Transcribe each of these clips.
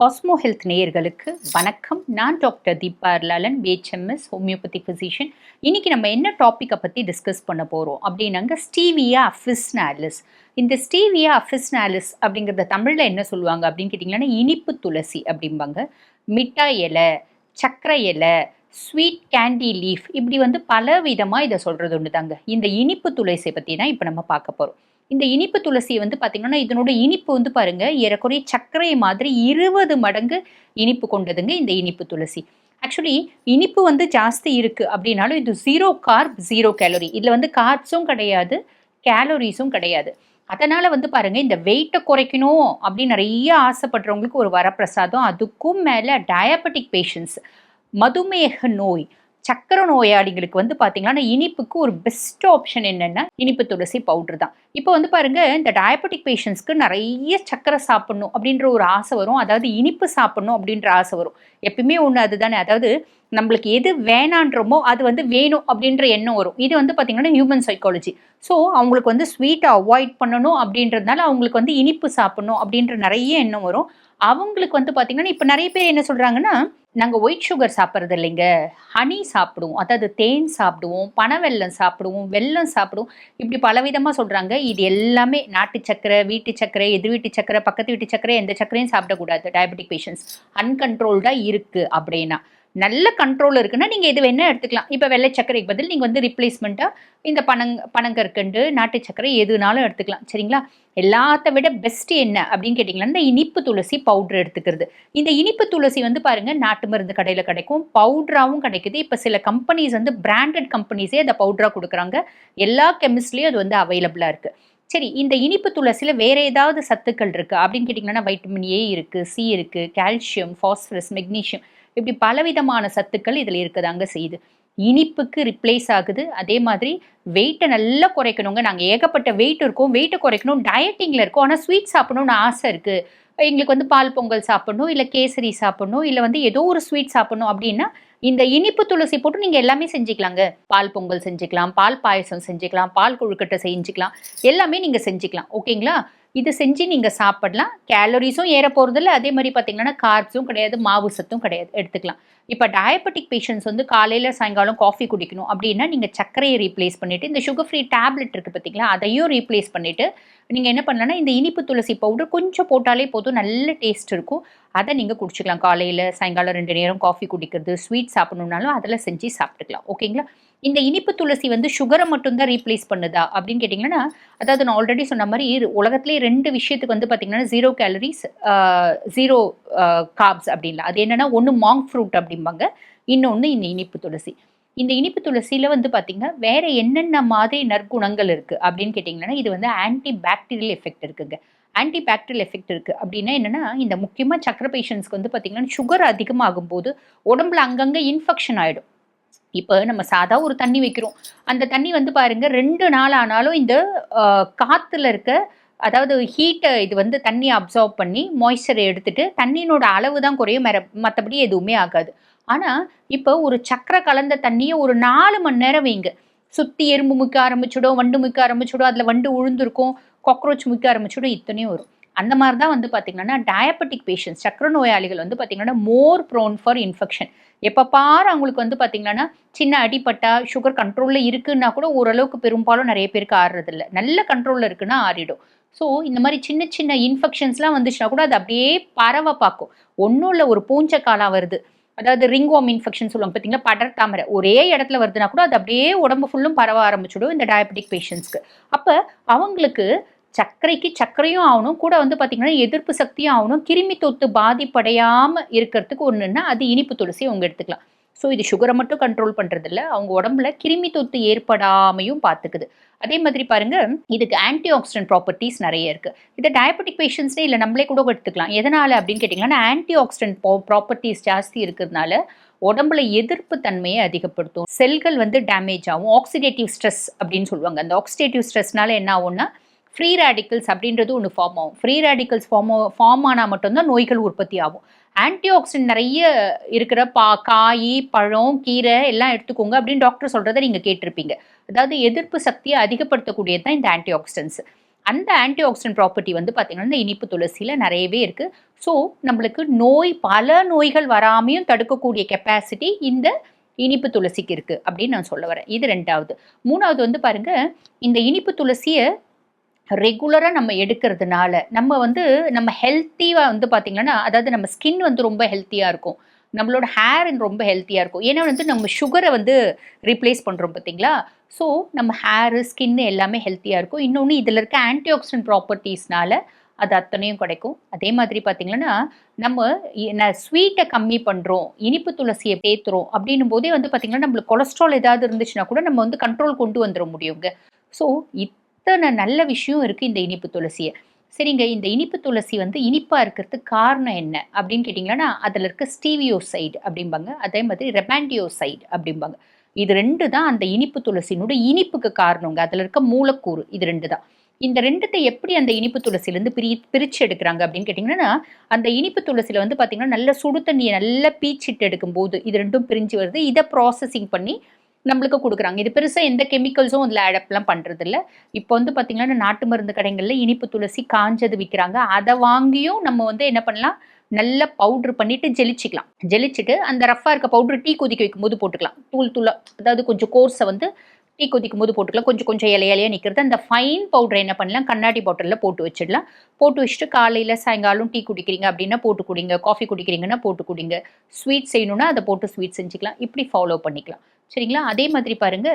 Cosmo health நேயர்களுக்கு வணக்கம். நான் doctor Deepa Lalan BHMS homoeopathy physician இன்னைக்கு நம்ம என்ன டாப்பிக்கை பற்றி டிஸ்கஸ் பண்ண போகிறோம் அப்படின்னாங்க ஸ்டீவியா அஃபிஸ்னாலிஸ் இந்த ஸ்டீவியா அஃபிஸ்னாலிஸ் அப்படிங்கிறத தமிழில் என்ன சொல்லுவாங்க அப்படின்னு கேட்டிங்கன்னா இனிப்பு துளசி அப்படிம்பாங்க. மிட்டாய் இலை சக்கரை இலை ஸ்வீட் கேண்டி லீஃப் இப்படி வந்து பல விதமாக இதை சொல்கிறது ஒன்று தாங்க இந்த இனிப்பு துளசியை பற்றி தான் இப்போ நம்ம பார்க்க போகிறோம் இந்த இனிப்பு துளசி வந்து பார்த்திங்கன்னா இதனோட இனிப்பு வந்து பாருங்க ஏறக்குறைய சர்க்கரை மாதிரி இருபது மடங்கு இனிப்பு கொண்டதுங்க இந்த இனிப்பு துளசி. ஆக்சுவலி இனிப்பு வந்து ஜாஸ்தி இருக்குது அப்படின்னாலும் இது ஜீரோ கார்ப் ஜீரோ கேலரி இதில் வந்து கார்ப்ஸும் கிடையாது கேலரிஸும் கிடையாது. அதனால் வந்து பாருங்கள் இந்த வெயிட்டை குறைக்கணும் அப்படின்னு நிறைய ஆசைப்படுறவங்களுக்கு ஒரு வரப்பிரசாதம். அதுக்கும் மேலே டயபெட்டிக் பேஷண்ட்ஸ் மதுமேக நோய் சக்கரை நோயாளிகளுக்கு வந்து பார்த்தீங்கன்னா இனிப்புக்கு ஒரு பெஸ்ட் ஆப்ஷன் என்னென்னா இனிப்பு துளசி பவுடர் தான். இப்போ வந்து பாருங்க இந்த டயபெட்டிக் பேஷண்ட்ஸ்க்கு நிறைய சக்கரை சாப்பிடணும் அப்படின்ற ஒரு ஆசை வரும். அதாவது இனிப்பு சாப்பிடணும் அப்படின்ற ஆசை வரும். எப்பயுமே ஒன்று அதுதானே. அதாவது நம்மளுக்கு எது வேணான்றமோ அது வந்து வேணும் அப்படின்ற எண்ணம் வரும். இது வந்து பார்த்திங்கன்னா ஹியூமன் சைக்காலஜி ஸோ அவங்களுக்கு வந்து ஸ்வீட்டை அவாய்ட் பண்ணணும் அப்படின்றதுனால அவங்களுக்கு வந்து இனிப்பு சாப்பிடணும் அப்படின்ற நிறைய எண்ணம் வரும். அவங்களுக்கு வந்து பார்த்திங்கன்னா இப்போ நிறைய பேர் என்ன சொல்கிறாங்கன்னா நாங்கள் ஒயிட் சுகர் சாப்பிட்றது இல்லைங்க. ஹனி சாப்பிடுவோம். அதாவது தேன் சாப்பிடுவோம் பனவெல்லம் சாப்பிடுவோம் வெல்லம் சாப்பிடுவோம். இப்படி பலவிதமாக சொல்கிறாங்க இது எல்லாமே நாட்டு சக்கரை வீட்டு சக்கரை எதிர் வீட்டு சக்கரை பக்கத்து வீட்டு சக்கரை எந்த சக்கரையும் சாப்பிடக்கூடாது. டயபெட்டிக் பேஷண்ட்ஸ் அன்கண்ட்ரோல்டாக இருக்குது அப்படின்னா. நல்ல கண்ட்ரோல் இருக்குன்னா நீங்கள் இது வேணால் எடுத்துக்கலாம். இப்போ வெள்ளை சர்க்கரைக்கு பதில் நீங்கள் வந்து ரிப்ளேஸ்மெண்ட்டாக இந்த பனங் பனங்கற்கண்டு நாட்டு சர்க்கரை எதுனாலும் எடுத்துக்கலாம். சரிங்களா? எல்லாத்த விட பெஸ்ட் என்ன அப்படின்னு கேட்டிங்கன்னா இந்த இனிப்பு துளசி பவுட்ரு எடுத்துக்கிறது. இந்த இனிப்பு துளசி வந்து பாருங்கள் நாட்டு மருந்து கடையில் கிடைக்கும். பவுட்ராகவும் கிடைக்குது. இப்போ சில கம்பெனிஸ் வந்து பிராண்டட் கம்பெனிஸே அதை பவுட்ராக கொடுக்குறாங்க. எல்லா கெமிஸ்ட்லேயும் அது வந்து அவைலபிளாக இருக்குது சரி இந்த இனிப்பு துளசியில் வேறு ஏதாவது சத்துக்கள் இருக்குது அப்படின்னு கேட்டிங்கன்னா வைட்டமின் ஏ இருக்குது சி இருக்குது கால்சியம் ஃபாஸ்பரஸ் மெக்னீஷியம் இப்படி பலவிதமான சத்துக்கள் இதில் இருக்குதாங்க செய்யுது. இனிப்புக்கு ரிப்ளேஸ் ஆகுது. அதே மாதிரி வெயிட்டை நல்லா குறைக்கணுங்க. நாங்கள் ஏகப்பட்ட வெயிட் இருக்கோம். வெயிட்டை குறைக்கணும். டயட்டிங்கில் இருக்கோம். ஆனால் ஸ்வீட் சாப்பிடணும்னு ஆசை இருக்குது எங்களுக்கு வந்து பால் பொங்கல் சாப்பிடணும். இல்லை கேசரி சாப்பிடணும். இல்லை வந்து ஏதோ ஒரு ஸ்வீட் சாப்பிடணும் அப்படின்னா இந்த இனிப்பு துளசி போட்டு நீங்கள் எல்லாமே செஞ்சுக்கலாங்க. பால் பொங்கல் செஞ்சுக்கலாம். பால் பாயசம் செஞ்சுக்கலாம். பால் கொழுக்கட்டை செஞ்சுக்கலாம். எல்லாமே நீங்கள் செஞ்சுக்கலாம். ஓகேங்களா? இது செஞ்சு நீங்கள் சாப்பிடலாம். கேலரிஸும் ஏற போகிறதில்ல அதே மாதிரி பார்த்தீங்கன்னா கார்ப்ஸும் கிடையாது மாவு சத்தும் கிடையாது. எடுத்துக்கலாம். இப்போ டயபெட்டிக் பேஷண்ட்ஸ் வந்து காலையில் சாயங்காலம் காஃபி குடிக்கணும் அப்படின்னா நீங்கள் சர்க்கரையை ரீப்ளேஸ் பண்ணிவிட்டு இந்த சுகர் ஃப்ரீ டேப்லெட் இருக்குது பார்த்தீங்களா அதையும் ரீப்ளேஸ் பண்ணிவிட்டு நீங்கள் என்ன பண்ணலன்னா இந்த இனிப்பு துளசி பவுடர் கொஞ்சம் போட்டாலே போதும். நல்ல டேஸ்ட் இருக்கும். அதை நீங்கள் குடிச்சிக்கலாம். காலையில் சாயங்காலம் ரெண்டு நேரம் காஃபி குடிக்கிறது ஸ்வீட் சாப்பிடணுன்னாலும் அதில் செஞ்சு சாப்பிட்டுக்கலாம். ஓகேங்களா இந்த இனிப்பு துளசி வந்து சுகரை மட்டும்தான் ரீப்ளேஸ் பண்ணுதா? அப்படின்னு கேட்டிங்கன்னா அதாவது நான் ஆல்ரெடி சொன்ன மாதிரி உலகத்துலேயே ரெண்டு விஷயத்துக்கு வந்து பார்த்திங்கன்னா ஜீரோ கேலரிஸ் ஜீரோ காப்ஸ் அப்படின்லாம் அது என்னென்னா ஒன்று மாங் ஃப்ரூட் அப்படிம்பாங்க. இன்னொன்று இந்த இனிப்பு துளசி. இந்த இனிப்பு துளசியில் வந்து பார்த்திங்கன்னா வேறு என்னென்ன மாதிரி நற்குணங்கள் இருக்குது அப்படின்னு கேட்டிங்கன்னா இது வந்து ஆன்டி பாக்டீரியல் எஃபெக்ட் இருக்குங்க. ஆன்டிபாக்டரியல் எஃபெக்ட் இருக்குது அப்படின்னா என்னென்னா இந்த முக்கியமாக சக்கரை பேஷண்ட்ஸ்க்கு வந்து பார்த்திங்கன்னா சுகர் அதிகமாகும் போது உடம்புல அங்கங்கே இன்ஃபெக்ஷன் ஆகிடும் இப்போ நம்ம சாதா ஒரு தண்ணி வைக்கிறோம். அந்த தண்ணி வந்து பாருங்க ரெண்டு நாள் ஆனாலும் இந்த காற்றுல இருக்க அதாவது ஹீட்டை இது வந்து தண்ணி அப்சர்வ் பண்ணி மாய்ஸ்சரை எடுத்துட்டு தண்ணியினோட அளவு தான் குறையும். மற்றபடி எதுவுமே ஆகாது. ஆனால் இப்போ ஒரு சக்கரை கலந்த தண்ணியை ஒரு நாலு மணி நேரம் வைங்க. சுற்றி எறும்பு முக்க ஆரம்பிச்சிடும் வண்டு முக்க ஆரம்பிச்சிடும் அதில் வண்டு உழுந்திருக்கும். காக்ரோச் முக்க ஆரம்பிச்சிடும் இத்தனையும் வரும். அந்த மாதிரி தான் வந்து பார்த்திங்கன்னா டயபெட்டிக் பேஷண்ட்ஸ் சக்கர நோயாளிகள் வந்து பார்த்திங்கன்னா மோர் ப்ரோன் ஃபார் இன்ஃபெக்ஷன் எப்போ பாரு அவங்களுக்கு வந்து பார்த்திங்கன்னா சின்ன அடிப்பட்டா சுகர் கண்ட்ரோலில் இருக்குன்னா கூட ஓரளவுக்கு பெரும்பாலும் நிறைய பேருக்கு ஆறுறதில்ல. நல்ல கண்ட்ரோலில் இருக்குன்னா ஆறிடும். ஸோ இந்த மாதிரி சின்ன சின்ன இன்ஃபெக்ஷன்ஸ்லாம் வந்துச்சுன்னா கூட அது அப்படியே பரவ பார்க்கும். ஒன்றும் இல்லை ஒரு பூஞ்சக்காலம் வருது. அதாவது ரிங்வாம் இன்ஃபெக்ஷன் சொல்லுவாங்க பார்த்தீங்கன்னா படர் தாமரை. ஒரே இடத்துல வருதுன்னா கூட அது அப்படியே உடம்பு ஃபுல்லும் பரவ ஆரம்பிச்சிடும் இந்த டயபெட்டிக் பேஷண்ட்ஸ்க்கு அப்போ அவங்களுக்கு சர்க்கரைக்கு சர்க்கரையும் ஆகணும். கூட வந்து பார்த்திங்கன்னா எதிர்ப்பு சக்தியும் ஆகணும். கிருமி தொத்து பாதிப்படையாமல் இருக்கிறதுக்கு ஒன்றுன்னா அது இனிப்பு துளசி அவங்க எடுத்துக்கலாம். ஸோ இது சுகரை மட்டும் கண்ட்ரோல் பண்ணுறதில்ல அவங்க உடம்புல கிருமி தொத்து ஏற்படாமையும் பார்த்துக்குது அதே மாதிரி பாருங்க இதுக்கு ஆன்டி ஆக்சிடென்ட் ப்ராப்பர்ட்டிஸ் நிறைய இருக்கு. இதை டயபெட்டிக் பேஷண்ட்ஸ்னே இல்லை நம்மளே கூட எடுத்துக்கலாம். எதனால அப்படின்னு கேட்டிங்கன்னா ஆன்டி ஆக்சிடென்ட் ப்ராப்பர்ட்டிஸ் ஜாஸ்தி இருக்கிறதுனால உடம்புல எதிர்ப்பு தன்மையை அதிகப்படுத்தும். செல்கள் வந்து டேமேஜ் ஆகும். ஆக்சிடேட்டிவ் ஸ்ட்ரெஸ் அப்படின்னு சொல்லுவாங்க. அந்த ஆக்சிடேட்டிவ் ஸ்ட்ரெஸ்னால என்ன ஆகும்னா ஃப்ரீ ரேடிக்கல்ஸ் அப்படின்றது ஒன்று ஃபார்ம் ஆகும். ஃப்ரீ ரேடிக்கல்ஸ் ஃபார்ம் ஃபார்ம் ஆனால் மட்டும்தான் நோய்கள் உற்பத்தி ஆகும். ஆன்டி ஆக்சிடென்ட் நிறைய இருக்கிற பா காய் பழம் கீரை எல்லாம் எடுத்துக்கோங்க அப்படின்னு டாக்டர் சொல்கிறத நீங்கள் கேட்டிருப்பீங்க. அதாவது எதிர்ப்பு சக்தியை அதிகப்படுத்தக்கூடியது தான் இந்த ஆன்டி ஆக்சிடென்ட்ஸ் அந்த ஆன்டி ஆக்சிடென்ட் ப்ராப்பர்ட்டி வந்து பார்த்திங்கன்னா இந்த இனிப்பு துளசியில் நிறையவே இருக்குது ஸோ நம்மளுக்கு நோய் பல நோய்கள் வராமையும் தடுக்கக்கூடிய கெப்பாசிட்டி இந்த இனிப்பு துளசிக்கு இருக்குது அப்படின்னு நான் சொல்ல வரேன். இது ரெண்டாவது. மூணாவது வந்து பாருங்கள் இந்த இனிப்பு துளசியை ரெகுலராக நம்ம எடுக்கிறதுனால நம்ம வந்து நம்ம ஹெல்த்தியாக வந்து பார்த்திங்கன்னா அதாவது நம்ம ஸ்கின் வந்து ரொம்ப ஹெல்த்தியாக இருக்கும். நம்மளோட ஹேர் ரொம்ப ஹெல்த்தியாக இருக்கும். ஏன்னா வந்து நம்ம சுகரை வந்து ரீப்ளேஸ் பண்ணுறோம் பார்த்தீங்களா ஸோ நம்ம ஹேரு ஸ்கின்னு எல்லாமே ஹெல்த்தியாக இருக்கும். இன்னொன்று இதில் இருக்க ஆன்டி ஆக்சிடென்ட் ப்ராப்பர்ட்டிஸ்னால அது அத்தனையும் கிடைக்கும். அதே மாதிரி பார்த்திங்கன்னா நம்ம ஸ்வீட்டை கம்மி பண்ணுறோம் இனிப்பு துளசியை பேத்துறோம் அப்படின்னும் போதே வந்து பார்த்திங்கன்னா நம்மளுக்கு கொலஸ்ட்ரால் ஏதாவது இருந்துச்சுன்னா கூட நம்ம வந்து கண்ட்ரோல் கொண்டு வந்துட முடியுங்க. ஸோ அத்தனை நல்ல விஷயம் இருக்குது இந்த இனிப்பு துளசியை? சரிங்க இந்த இனிப்பு துளசி வந்து இனிப்பாக இருக்கிறதுக்கு காரணம் என்ன? அப்படின்னு கேட்டிங்கன்னா அதில் இருக்க ஸ்டீவியோ சைடு அப்படிம்பாங்க. அதே மாதிரி ரெமாண்டியோ சைடு அப்படிம்பாங்க. இது ரெண்டு தான் அந்த இனிப்பு துளசினுடைய இனிப்புக்கு காரணங்க. அதில் இருக்க மூலக்கூறு இது ரெண்டு தான். இந்த ரெண்டுத்தை எப்படி அந்த இனிப்பு துளசிலேருந்து பிரி பிரித்து எடுக்கிறாங்க அப்படின்னு கேட்டிங்கன்னா அந்த இனிப்பு துளசியில் வந்து பார்த்திங்கன்னா நல்ல சுடு தண்ணியை நல்லா பீச்சிட்டு எடுக்கும்போது இது ரெண்டும் பிரிஞ்சு வருது. இதை ப்ராசஸிங் பண்ணி நம்மளுக்கு கொடுக்குறாங்க. இது பெருசாக எந்த கெமிக்கல்ஸும் அதில் ஆடப்லாம் பண்ணுறதில்ல இப்போ வந்து பார்த்திங்கன்னா நாட்டு மருந்து கடைகளில் இனிப்பு துளசி காஞ்சது விற்கிறாங்க அதை வாங்கியும் நம்ம வந்து என்ன பண்ணலாம்? நல்லா பவுட்ரு பண்ணிவிட்டு ஜெலிச்சிக்கலாம். ஜெலிச்சுட்டு அந்த ரஃபாக இருக்க பவுட்ரு டீ கொதிக்க வைக்கும் போது போட்டுக்கலாம். தூள் தூளாக அதாவது கொஞ்சம் கோர்ஸை வந்து டீ கொதிக்கும் போது போட்டுக்கலாம். கொஞ்சம் கொஞ்சம் இலைய இலையாக நிற்கிறது அந்த ஃபைன் பவுடரை என்ன பண்ணலாம்? கண்ணாடி பாட்டிலில் போட்டு வச்சிடலாம். போட்டு வச்சுட்டு காலையில் சாயங்காலம் டீ குடிக்கிறீங்க அப்படின்னா போட்டு குடிங்க. காஃபி குடிக்கிறீங்கன்னா போட்டு குடிங்க. ஸ்வீட் செய்யணுன்னா அதை போட்டு ஸ்வீட் செஞ்சுக்கலாம். இப்படி ஃபாலோ பண்ணிக்கலாம். சரிங்களா? அதே மாதிரி பாருங்க.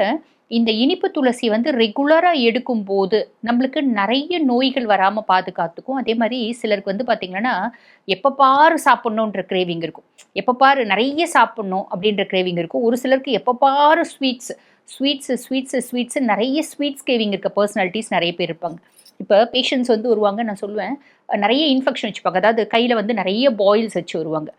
இந்த இனிப்பு துளசி வந்து ரெகுலராக எடுக்கும் போது நம்மளுக்கு நிறைய நோய்கள் வராமல் பாதுகாத்துக்கும். அதே மாதிரி சிலருக்கு வந்து பார்த்திங்கன்னா எப்போ பாரு சாப்பிட்ணுன்ற கிரேவிங் இருக்கும். எப்போ பாரு நிறைய சாப்பிட்ணும் அப்படின்ற கிரேவிங் இருக்கும். ஒரு சிலருக்கு எப்போ பாரு ஸ்வீட்ஸ் ஸ்வீட்ஸு ஸ்வீட்ஸு ஸ்வீட்ஸு நிறைய ஸ்வீட்ஸ் கேவிங் இருக்க. பர்சனாலிட்டிஸ் நிறைய பேர் இருப்பாங்க. இப்போ பேஷண்ட்ஸ் வந்து வருவாங்க நான் சொல்லுவேன். நிறைய இன்ஃபெக்ஷன் வச்சுப்பாங்க. அதாவது கையில் வந்து நிறைய பாயில்ஸ் வச்சு வருவாங்க.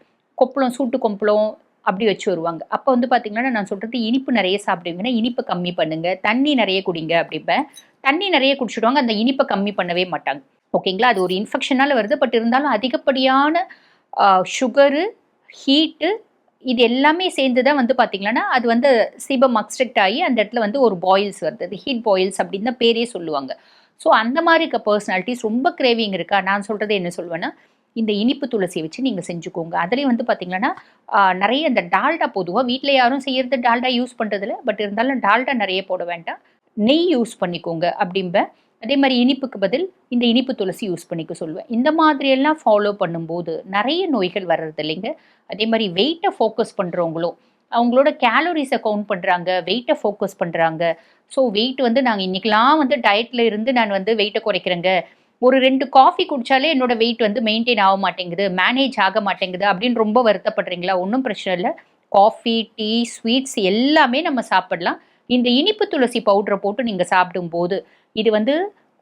கொப்பளம் சூட்டு கொப்பளம் அப்படி வச்சு வருவாங்க. அப்போ வந்து பார்த்தீங்கன்னா நான் சொல்கிறது இனிப்பு நிறைய சாப்பிடுவீங்கன்னா இனிப்பு கம்மி பண்ணுங்கள் தண்ணி நிறைய குடிங்க அப்படிப்பேன் தண்ணி நிறைய குடிச்சிடுவாங்க. அந்த இனிப்பை கம்மி பண்ணவே மாட்டாங்க. ஓகேங்களா அது ஒரு இன்ஃபெக்ஷனால் வருது. பட் இருந்தாலும் அதிகப்படியான சுகரு ஹீட்டு இது எல்லாமே சேர்ந்து தான் வந்து பார்த்திங்கன்னா அது வந்து சீபம் அக்ஸ்ட்ரக்ட் ஆகி அந்த இடத்துல வந்து ஒரு பாயில்ஸ் வருது. அது ஹீட் பாயில்ஸ் அப்படின்னு தான் பேரே சொல்லுவாங்க. ஸோ அந்த மாதிரி இருக்க பர்சனாலிட்டிஸ் ரொம்ப கிரேவிங் இருக்கா? நான் சொல்கிறது என்ன சொல்லுவேன்னா இந்த இனிப்பு துளசியை வச்சு நீங்கள் செஞ்சுக்கோங்க. அதுலேயும் வந்து பார்த்திங்கன்னா நிறைய இந்த டால்டா பொதுவாக வீட்டில் யாரும் செய்கிறது டால்டா யூஸ் பண்ணுறதில்ல பட் இருந்தாலும் டால்டா நிறைய போட வேண்டாம். நெய் யூஸ் பண்ணிக்கோங்க அப்படிம்ப அதே மாதிரி இனிப்புக்கு பதில் இந்த இனிப்பு துளசி யூஸ் பண்ணிக்க சொல்லுவேன். இந்த மாதிரியெல்லாம் ஃபாலோ பண்ணும்போது நிறைய நோய்கள் வர்றது இல்லைங்க. அதே மாதிரி வெயிட்டை ஃபோக்கஸ் பண்ணுறவங்களும் அவங்களோட கேலோரிஸை கவுண்ட் பண்ணுறாங்க வெயிட்டை ஃபோக்கஸ் பண்ணுறாங்க ஸோ வெயிட் வந்து நாங்கள் இன்றைக்கெலாம் வந்து டயட்டில் இருந்து நான் வந்து வெயிட்டை குறைக்கிறேங்க. ஒரு ரெண்டு காஃபி குடித்தாலே என்னோடய வெயிட் வந்து மெயின்டைன் ஆக மாட்டேங்குது மேனேஜ் ஆக மாட்டேங்குது அப்படின்னு ரொம்ப வருத்தப்படுறீங்களா? ஒன்றும் பிரச்சனை இல்லை. காஃபி டீ ஸ்வீட்ஸ் எல்லாமே நம்ம சாப்பிடலாம். இந்த இனிப்பு துளசி பவுடரை போட்டு நீங்கள் சாப்பிடும்போது இது வந்து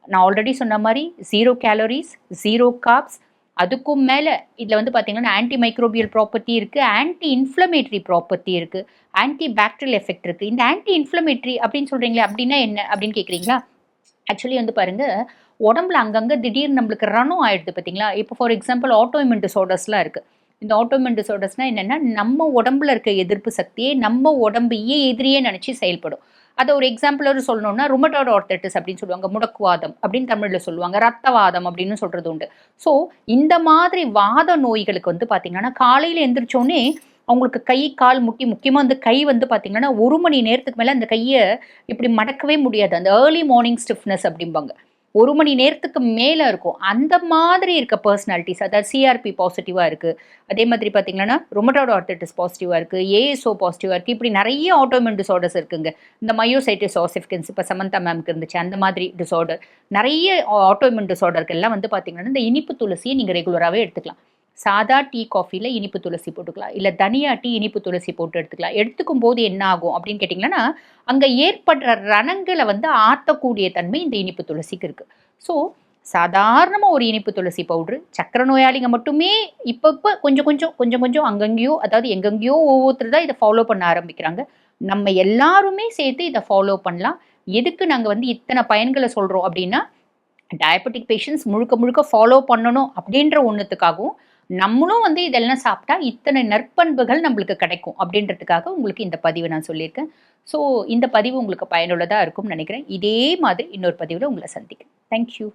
நான் ஆல்ரெடி சொன்ன மாதிரி ஜீரோ கேலரிஸ் ஜீரோ காப்ஸ் அதுக்கும் மேலே இதில் வந்து பார்த்திங்கன்னா ஆன்டி மைக்ரோபியல் ப்ராப்பர்ட்டி இருக்குது ஆன்டி இன்ஃப்ளமேட்ரி ப்ராப்பர்ட்டி இருக்குது ஆன்டி பேக்டீரியல் எஃபெக்ட் இருக்குது இந்த ஆன்டி இன்ஃப்ளமேட்ரி அப்படின்னு சொல்கிறீங்களே அப்படின்னா என்ன அப்படின்னு கேட்குறீங்களா ஆக்சுவலி வந்து பாருங்கள் உடம்புல அங்கங்கே திடீர்னு நம்மளுக்கு ரனும் ஆயிடுது பார்த்தீங்களா இப்போ ஃபார் எக்ஸாம்பிள் ஆட்டோமின் டிசார்டர்ஸ்லாம் இருக்குது இந்த ஆட்டோமின் டிசார்டர்ஸ்னால் என்னென்னா நம்ம உடம்புல இருக்க எதிர்ப்பு சக்தியே நம்ம உடம்பையே எதிரியே நினச்சி செயல்படும். அதை ஒரு எக்ஸாம்பிளோடு சொல்லணும்னா ருமட்டோட ஆர்த்தட்டிஸ் அப்படின்னு சொல்லுவாங்க முடக்குவாதம் அப்படின்னு தமிழில் சொல்லுவாங்க ரத்தவாதம் அப்படின்னு சொல்கிறது உண்டு. ஸோ இந்த மாதிரி வாத நோய்களுக்கு வந்து பார்த்திங்கன்னா காலையில் எந்திரிச்சோடனே அவங்களுக்கு கை கால் முட்டி முக்கியமாக அந்த கை வந்து பார்த்திங்கன்னா ஒரு மணி நேரத்துக்கு மேலே அந்த கையை இப்படி மடக்கவே முடியாது. அந்த ஏர்லி மார்னிங் ஸ்டிஃப்னஸ் அப்படிம்பாங்க. ஒரு மணி நேரத்துக்கு மேலே இருக்கும். அந்த மாதிரி இருக்க பர்சனாலிட்டிஸ் அதாவது சிஆர்பி பாசிட்டிவாக இருக்குது அதே மாதிரி பார்த்தீங்கன்னா ரொமட்டோட ஆர்த்திட்டிஸ் பாசிட்டிவாக இருக்குது ஏஎஸ்ஓ பாசிட்டிவாக இருக்குது இப்படி நிறைய ஆட்டோமின் டிசார்டர்ஸ் இருக்குங்க. இந்த மயோசைட்டிஸ் ஆசிஃபிகன்ஸ் இப்போ சமந்தா மேம்க்கு இருந்துச்சு. அந்த மாதிரி டிசார்டர் நிறைய ஆட்டோமின் டிசார்டருக்கு எல்லாம் வந்து பார்த்தீங்கன்னா இந்த இனிப்பு துளசியை நீங்கள் ரெகுலராகவே எடுத்துக்கலாம். சாதா டீ காஃபியில் இனிப்பு துளசி போட்டுக்கலாம். இல்லை தனியா டீ இனிப்பு துளசி போட்டு எடுத்துக்கலாம். எடுத்துக்கும் போது என்ன ஆகும் அப்படின்னு கேட்டிங்கன்னா அங்கே ஏற்படுற ரணங்களை வந்து ஆற்றக்கூடிய தன்மை இந்த இனிப்பு துளசிக்கு இருக்குது ஸோ சாதாரணமாக ஒரு இனிப்பு துளசி பவுட்ரு சக்கரை நோயாளிங்க மட்டுமே இப்போ இப்போ கொஞ்சம் கொஞ்சம் கொஞ்சம் கொஞ்சம் அங்கங்கேயோ அதாவது எங்கெங்கேயோ ஒவ்வொருத்தர் தான் இதை ஃபாலோ பண்ண ஆரம்பிக்கிறாங்க. நம்ம எல்லாருமே சேர்த்து இதை ஃபாலோ பண்ணலாம். எதுக்கு நாங்கள் வந்து இத்தனை பயன்களை சொல்கிறோம் அப்படின்னா டயபெட்டிக் பேஷண்ட்ஸ் முழுக்க முழுக்க ஃபாலோ பண்ணணும் அப்படின்ற ஒன்றுத்துக்காகவும் நம்மளும் வந்து இதெல்லாம் சாப்பிட்டா இத்தனை நற்பண்புகள் நம்மளுக்கு கிடைக்கும் அப்படின்றதுக்காக உங்களுக்கு இந்த பதிவை நான் சொல்லியிருக்கேன். ஸோ இந்த பதிவு உங்களுக்கு பயனுள்ளதாக இருக்கும்னு நினைக்கிறேன். இதே மாதிரி இன்னொரு பதிவில் உங்களை சந்திக்கிறேன். தேங்க்யூ